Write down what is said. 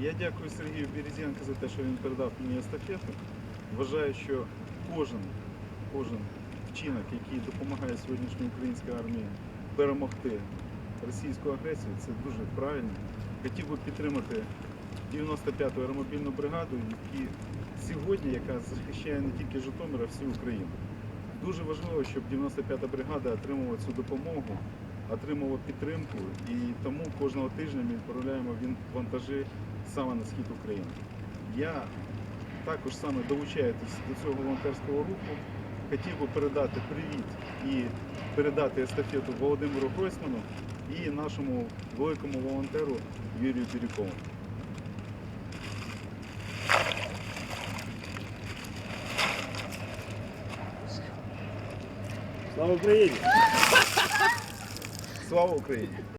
Я дякую Сергію Березенко за те, що він передав мені естафету. Вважаю, що кожен, кожен вчинок, який допомагає сьогоднішній українській армії перемогти російську агресію, це дуже правильно. Хотів би підтримати 95-ту аеромобільну бригаду, які сьогодні, яка захищає не тільки Житомир, а всю Україну. Дуже важливо, щоб 95-та бригада отримувала цю допомогу, отримувала підтримку, і тому кожного тижня ми відправляємо вантажі саме на схід України. Я також саме долучаючись до цього волонтерського руху, хотів би передати привіт і передати естафету Володимиру Гройсману і нашому великому волонтеру Юрію Бірюкову. Слава Україні! Слава Україні!